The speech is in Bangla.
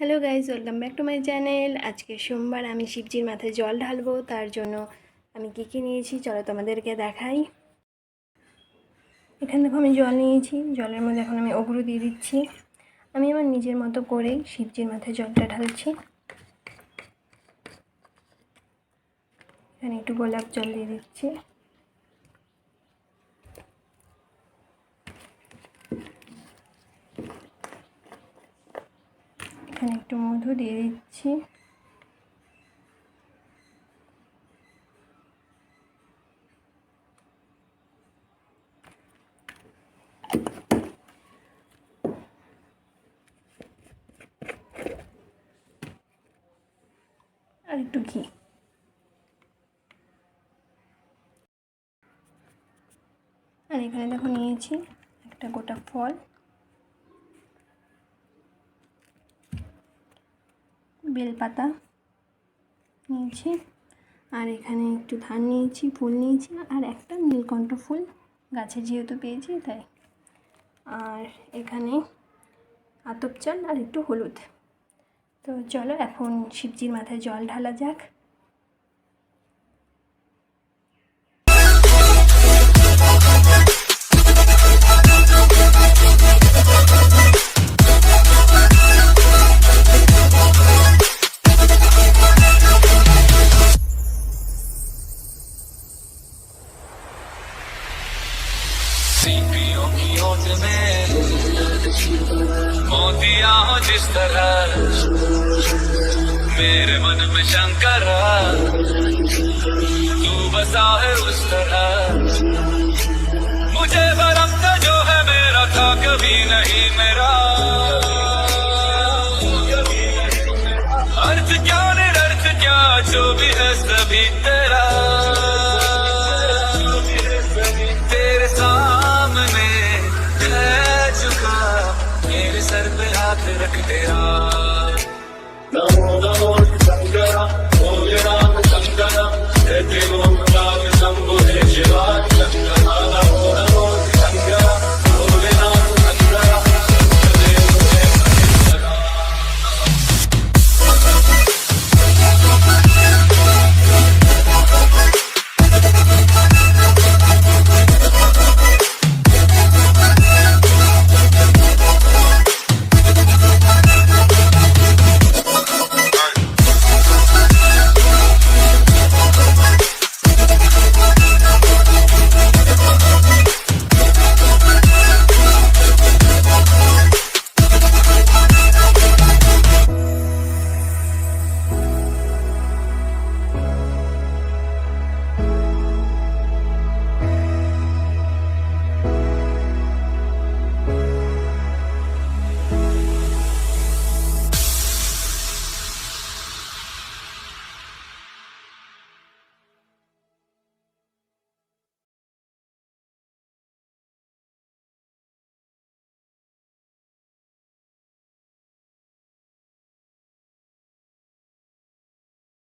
Hello guys welcome back to my channel আজকে সোমবার আমি শিবজির মাথায় জল ঢালবো, তার জন্য আমি কী কী নিয়েছি চলো তোমাদেরকে দেখাই। এখানে দেখো আমি জল নিয়েছি, জলের মধ্যে এখন আমি অগ্রু দিয়ে দিচ্ছি। আমি আমার নিজের মতো করে শিবজির মাথায় জলটা ঢালছি। এখানে একটু গোলাপ জল দিয়ে দিচ্ছি। এখানে একটু মধু দিয়ে দিচ্ছি। আর একটু ঘি। আর এখানে দেখো নিয়েছি একটা গোটা ফল। বেলপাতা নিয়েছি। আর এখানে একটু ধান নিয়েছি, ফুল নিয়েছি আর একটা নীলকণ্ঠ ফুল গাছে যেহেতু পেয়েছি তাই। আর এখানে আতপ চাল আর একটু হলুদ। তো চলো এখন শিবজির মাথায় জল ঢালা যাক। सीपियों की ओट में मोतिया हो जिस तरह मेरे मन में शंकर तू बसा है उस तरह। मुझे भरम का जो है मेरा था कभी नहीं मेरा। अर्थ क्या निरर्थ क्या, जो भी है सभी तेरे सर पे हाथ रख तेरा नमो नमो शंकरा ओम राम शंकरा जय ओम राम शंभु हे शिवा